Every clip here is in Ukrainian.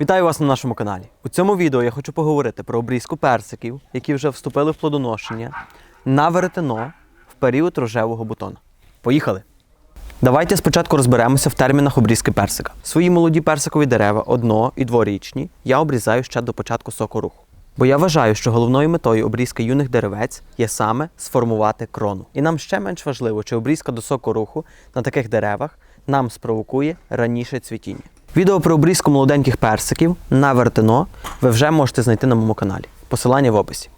Вітаю вас на нашому каналі. У цьому відео я хочу поговорити про обрізку персиків, які вже вступили в плодоношення на веретено в період рожевого бутона. Поїхали! Давайте спочатку розберемося в термінах обрізки персика. Свої молоді персикові дерева, одно- і дворічні, я обрізаю ще до початку сокоруху. Бо я вважаю, що головною метою обрізки юних деревець є саме сформувати крону. І нам ще менш важливо, чи обрізка до сокоруху на таких деревах нам спровокує раніше цвітіння. Відео про обрізку молоденьких персиків на вертино ви вже можете знайти на моєму каналі. Посилання в описі.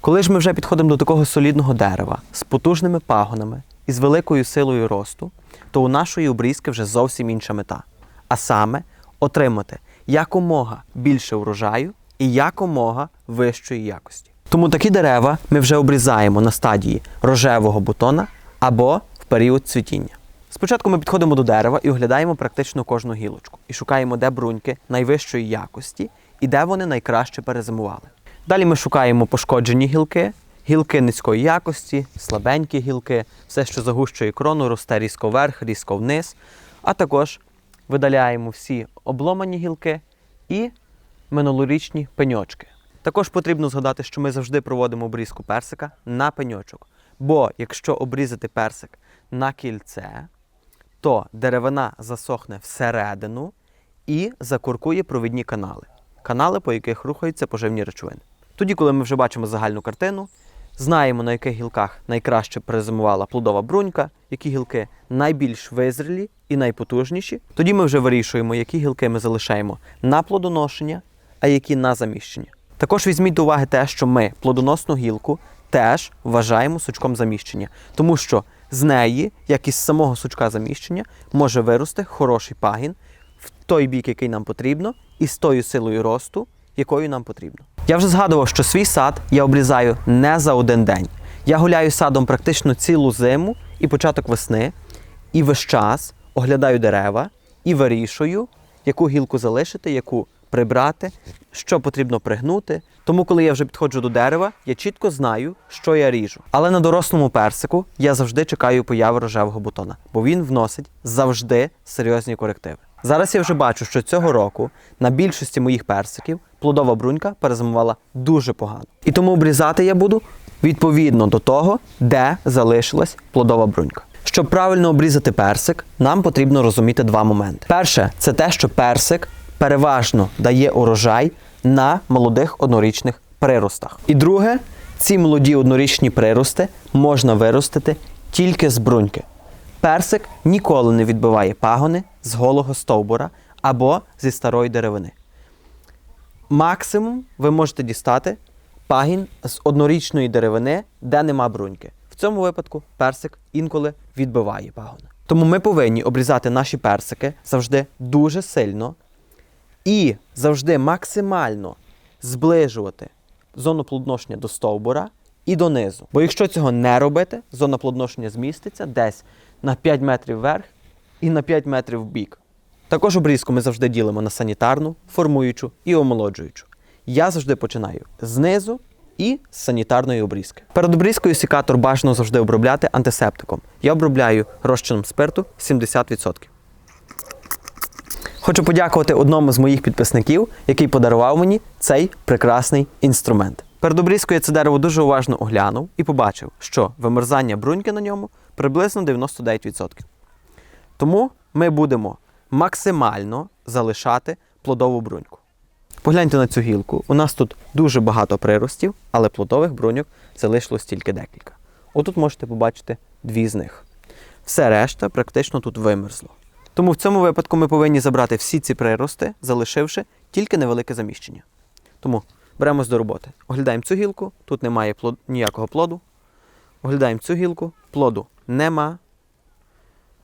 Коли ж ми вже підходимо до такого солідного дерева з потужними пагонами і з великою силою росту, то у нашої обрізки вже зовсім інша мета. А саме отримати якомога більше урожаю і якомога вищої якості. Тому такі дерева ми вже обрізаємо на стадії рожевого бутона або в період цвітіння. Спочатку ми підходимо до дерева і оглядаємо практично кожну гілочку і шукаємо, де бруньки найвищої якості і де вони найкраще перезимували. Далі ми шукаємо пошкоджені гілки, гілки низької якості, слабенькі гілки, все, що загущує крону, росте різко вверх, різко вниз. А також видаляємо всі обломані гілки і минулорічні пеньочки. Також потрібно згадати, що ми завжди проводимо обрізку персика на пеньочок. Бо якщо обрізати персик на кільце, то деревина засохне всередину і закуркує провідні канали. Канали, по яких рухаються поживні речовини. Тоді, коли ми вже бачимо загальну картину, знаємо, на яких гілках найкраще перезимувала плодова брунька, які гілки найбільш визрілі і найпотужніші. Тоді ми вже вирішуємо, які гілки ми залишаємо на плодоношення, а які на заміщення. Також візьміть до уваги те, що ми плодоносну гілку теж вважаємо сучком заміщення, тому що з неї, як із самого сучка заміщення, може вирости хороший пагін в той бік, який нам потрібно, і з тою силою росту, якою нам потрібно. Я вже згадував, що свій сад я обрізаю не за один день. Я гуляю садом практично цілу зиму і початок весни, і весь час оглядаю дерева і вирішую, яку гілку залишити, яку прибрати, що потрібно пригнути. Тому, коли я вже підходжу до дерева, я чітко знаю, що я ріжу. Але на дорослому персику я завжди чекаю появи рожевого бутона, бо він вносить завжди серйозні корективи. Зараз я вже бачу, що цього року на більшості моїх персиків плодова брунька перезимувала дуже погано. І тому обрізати я буду відповідно до того, де залишилась плодова брунька. Щоб правильно обрізати персик, нам потрібно розуміти два моменти. Перше, це те, що персик переважно дає урожай на молодих однорічних приростах. І друге, ці молоді однорічні прирости можна виростити тільки з бруньки. Персик ніколи не відбиває пагони з голого стовбура або зі старої деревини. Максимум ви можете дістати пагін з однорічної деревини, де нема бруньки. В цьому випадку персик інколи відбиває пагони. Тому ми повинні обрізати наші персики завжди дуже сильно і завжди максимально зближувати зону плодоношення до стовбура і донизу. Бо якщо цього не робити, зона плодоношення зміститься десь на 5 метрів вверх і на 5 метрів в бік. Також обрізку ми завжди ділимо на санітарну, формуючу і омолоджуючу. Я завжди починаю знизу і з санітарної обрізки. Перед обрізкою сікатор бажано завжди обробляти антисептиком. Я обробляю розчином спирту 70%. Хочу подякувати одному з моїх підписників, який подарував мені цей прекрасний інструмент. Перед обрізкою я це дерево дуже уважно оглянув і побачив, що вимерзання бруньки на ньому приблизно 99%. Тому ми будемо максимально залишати плодову бруньку. Погляньте на цю гілку. У нас тут дуже багато приростів, але плодових бруньок залишилось тільки декілька. Отут можете побачити дві з них. Все решта практично тут вимерзло. Тому в цьому випадку ми повинні забрати всі ці прирости, залишивши тільки невелике заміщення. Тому беремось до роботи. Оглядаємо цю гілку, тут немає плод... ніякого плоду. Оглядаємо цю гілку, плоду нема.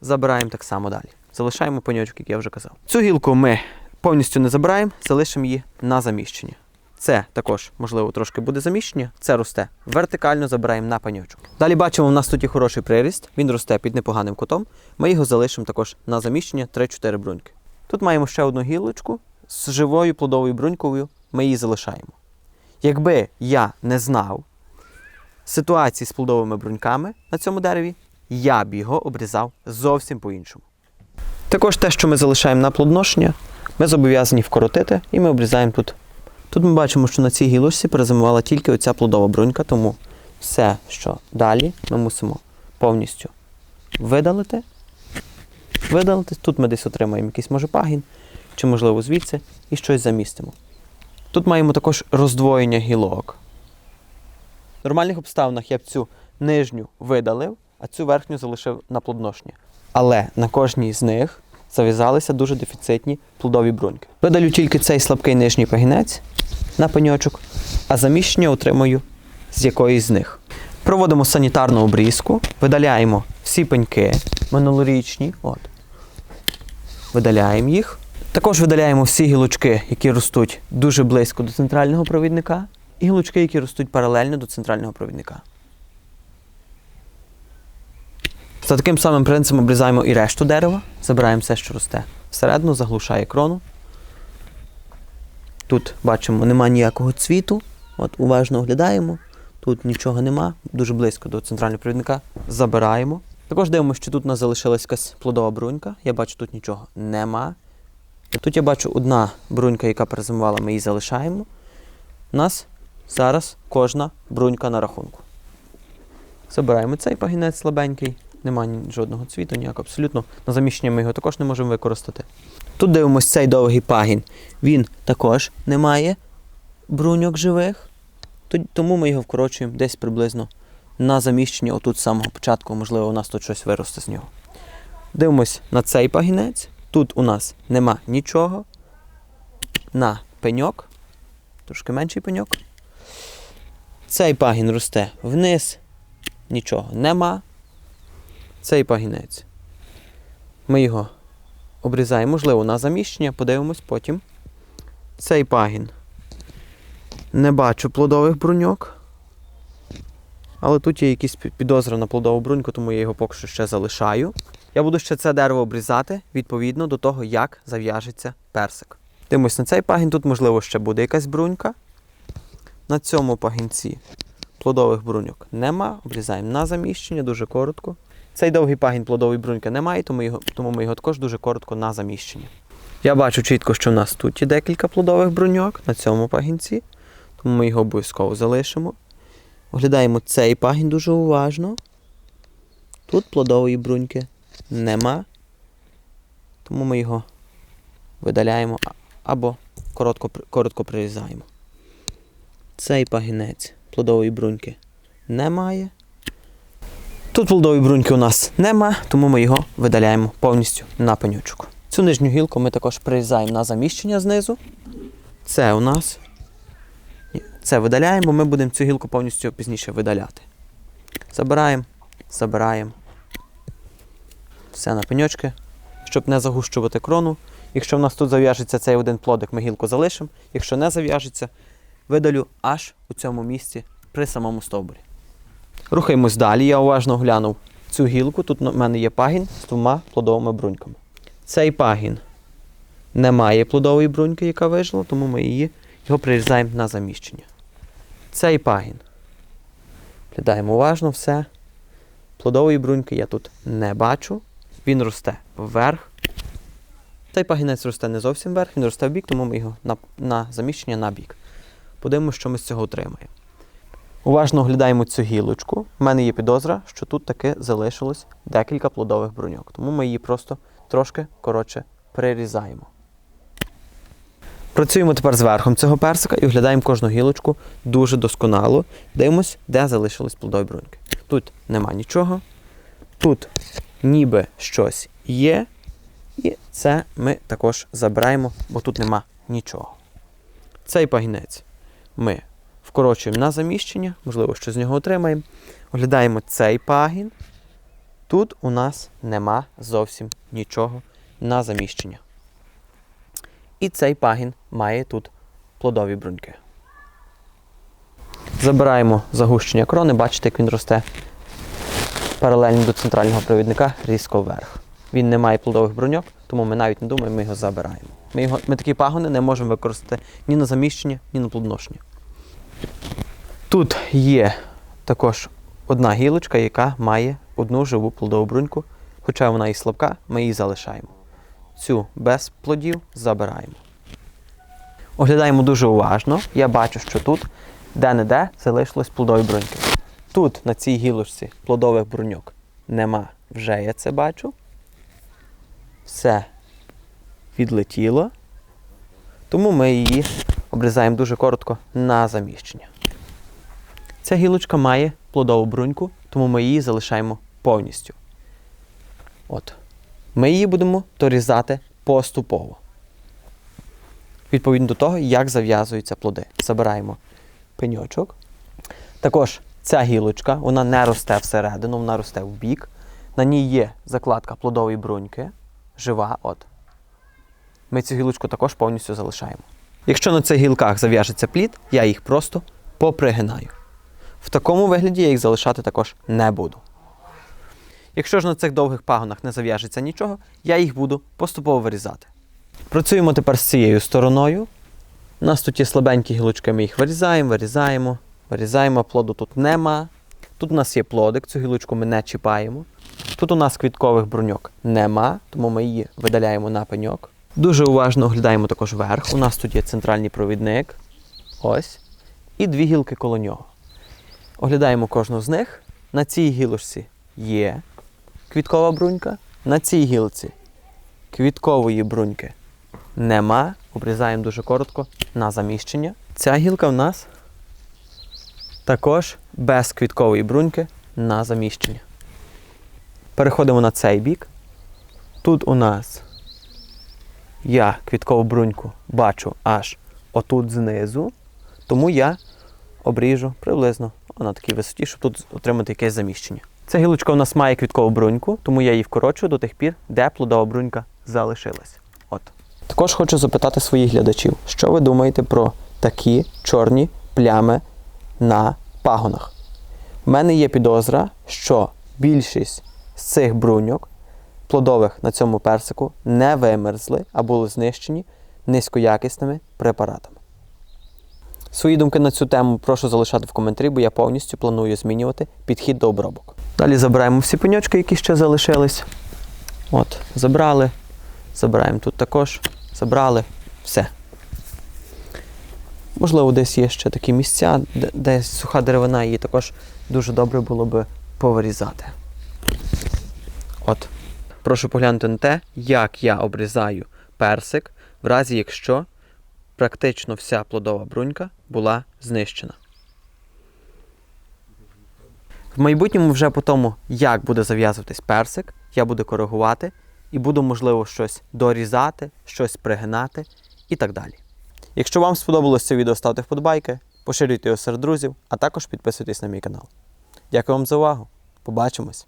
Забираємо так само далі. Залишаємо пеньочок, як я вже казав. Цю гілку ми повністю не забираємо, залишимо її на заміщення. Це також, можливо, трошки буде заміщення. Це росте вертикально, забираємо на пеньочок. Далі бачимо, у нас тут є хороший приріст, він росте під непоганим кутом. Ми його залишимо також на заміщення 3-4 бруньки. Тут маємо ще одну гілочку з живою плодовою брунькою, ми її залишаємо. Якби я не знав ситуації з плодовими бруньками на цьому дереві, я б його обрізав зовсім по-іншому. Також те, що ми залишаємо на плодоношення, ми зобов'язані вкоротити і ми обрізаємо тут. Тут ми бачимо, що на цій гілочці перезимувала тільки оця плодова брунька, тому все, що далі, ми мусимо повністю видалити. Видалити. Тут ми десь отримаємо якийсь може пагін, чи, можливо, звідси, і щось замістимо. Тут маємо також роздвоєння гілок. В нормальних обставинах я б цю нижню видалив, а цю верхню залишив на плодоношення. Але на кожній з них зав'язалися дуже дефіцитні плодові бруньки. Видалю тільки цей слабкий нижній пагінець на пеньочок, а заміщення отримую з якоїсь з них. Проводимо санітарну обрізку, видаляємо всі пеньки минулорічні. От. Видаляємо їх. Також видаляємо всі гілочки, які ростуть дуже близько до центрального провідника, і гілочки, які ростуть паралельно до центрального провідника. За таким самим принципом обрізаємо і решту дерева, забираємо все, що росте всередину, заглушає крону. Тут бачимо, нема ніякого цвіту. От уважно оглядаємо. Тут нічого нема, дуже близько до центрального провідника. Забираємо. Також дивимося, що тут у нас залишилась якась плодова брунька. Я бачу, тут нічого нема. Тут я бачу одна брунька, яка перезимувала, ми її залишаємо. У нас зараз кожна брунька на рахунку. Забираємо цей пагінець слабенький, нема ні- жодного цвіту, ніяк абсолютно. На заміщення ми його також не можемо використати. Тут дивимося цей довгий пагін. Він також не має бруньок живих, тому ми його вкорочуємо десь приблизно на заміщення отут з самого початку, можливо, у нас тут щось виросте з нього. Дивимось на цей пагінець. Тут у нас нема нічого. На пеньок, трошки менший пеньок. Цей пагін росте вниз, нічого нема. Цей пагінець. Ми його обрізаємо, можливо, на заміщення, подивимось потім. Цей пагін. Не бачу плодових бруньок. Але тут є якісь пі- підозри на плодову бруньку, тому я його поки що ще залишаю. Я буду ще це дерево обрізати відповідно до того, як зав'яжеться персик. Дивимось на цей пагін, тут, можливо, ще буде якась брунька. На цьому пагінці плодових бруньок нема. Обрізаємо на заміщення дуже коротко. Цей довгий пагін плодової бруньки немає, тому, його, тому ми його також дуже коротко на заміщення. Я бачу чітко, що в нас тут є декілька плодових бруньок на цьому пагінці, тому ми його обов'язково залишимо. Оглядаємо цей пагін дуже уважно. Тут плодової бруньки нема, тому ми його видаляємо або коротко, коротко прирізаємо. Цей пагінець плодової бруньки немає. Тут плодової бруньки у нас нема, тому ми його видаляємо повністю на пенючок. Цю нижню гілку ми також прирізаємо на заміщення знизу. Це у нас. Це видаляємо, бо ми будемо цю гілку повністю пізніше видаляти. Забираємо, забираємо. Все на пеньочки, щоб не загущувати крону. Якщо в нас тут зав'яжеться цей один плодик, ми гілку залишимо. Якщо не зав'яжеться, видалю аж у цьому місці при самому стовбурі. Рухаємось далі. Я уважно глянув цю гілку. Тут в мене є пагін з двома плодовими бруньками. Цей пагін не має плодової бруньки, яка вижила, тому ми її, його прирізаємо на заміщення. Цей пагін. Глядаємо уважно все. Плодової бруньки я тут не бачу. Він росте вверх. Цей пагінець росте не зовсім вверх, він росте в бік, тому ми його на, на заміщення на бік. Подивимося, що ми з цього отримаємо. Уважно оглядаємо цю гілочку. У мене є підозра, що тут таки залишилось декілька плодових бруньок. Тому ми її просто трошки коротше прирізаємо. Працюємо тепер з верхом цього персика і оглядаємо кожну гілочку дуже досконало. Дивимось, де залишились плодові бруньки. Тут нема нічого. Тут ніби щось є. І це ми також забираємо, бо тут нема нічого. Цей пагінець ми вкорочуємо на заміщення, можливо, що з нього отримаємо. Оглядаємо цей пагін. Тут у нас нема зовсім нічого на заміщення. І цей пагін має тут плодові бруньки. Забираємо загущення крони, бачите, як він росте паралельно до центрального провідника різко вверх. Він не має плодових бруньок, тому ми навіть не думаємо, ми його забираємо. Ми, його, ми такі пагони не можемо використати ні на заміщення, ні на плодоношення. Тут є також одна гілочка, яка має одну живу плодову бруньку, хоча вона і слабка, ми її залишаємо. цю без плодів забираємо. Оглядаємо дуже уважно. Я бачу, що тут де-не-де залишилось плодові бруньки. Тут, на цій гілочці, плодових бруньок нема. Вже я це бачу. Все відлетіло. Тому ми її обрізаємо дуже коротко на заміщення. Ця гілочка має плодову бруньку, тому ми її залишаємо повністю. От. Ми її будемо дорізати поступово. Відповідно до того, як зав'язуються плоди. Забираємо пеньочок. Також ця гілочка, вона не росте всередину, вона росте в бік. На ній є закладка плодової бруньки, жива. От. Ми цю гілочку також повністю залишаємо. Якщо на цих гілках зав'яжеться плід, я їх просто попригинаю. В такому вигляді я їх залишати також не буду. Якщо ж на цих довгих пагонах не зав'яжеться нічого, я їх буду поступово вирізати. Працюємо тепер з цією стороною. У нас тут є слабенькі гілочки, ми їх вирізаємо, вирізаємо, вирізаємо, плоду тут нема. Тут у нас є плодик, цю гілочку ми не чіпаємо. Тут у нас квіткових бруньок нема, тому ми її видаляємо на пеньок. Дуже уважно оглядаємо також верх. У нас тут є центральний провідник. Ось. І дві гілки коло нього. Оглядаємо кожну з них. На цій гілочці є квіткова брунька, на цій гілці квіткової бруньки нема. Обрізаємо дуже коротко на заміщення. Ця гілка в нас також без квіткової бруньки на заміщення. Переходимо на цей бік. Тут у нас я квіткову бруньку бачу аж отут знизу, тому я обріжу приблизно на такій висоті, щоб тут отримати якесь заміщення. Ця гілочка у нас має квіткову бруньку, тому я її вкорочую до тих пір, де плодова брунька залишилась. От. Також хочу запитати своїх глядачів, що ви думаєте про такі чорні плями на пагонах. У мене є підозра, що більшість з цих бруньок плодових на цьому персику не вимерзли, а були знищені низькоякісними препаратами. Свої думки на цю тему прошу залишати в коментарі, бо я повністю планую змінювати підхід до обробок. Далі забираємо всі пеньочки, які ще залишились. От, забрали. Забираємо тут також. Забрали. Все. Можливо, десь є ще такі місця, де, суха деревина, її також дуже добре було би повирізати. От. Прошу поглянути на те, як я обрізаю персик, в разі якщо практично вся плодова брунька була знищена. В майбутньому, вже по тому, як буде зав'язуватись персик, я буду коригувати і буду, можливо, щось дорізати, щось пригинати і так далі. Якщо вам сподобалось це відео, ставте вподобайки, поширюйте його серед друзів, а також підписуйтесь на мій канал. Дякую вам за увагу. Побачимось!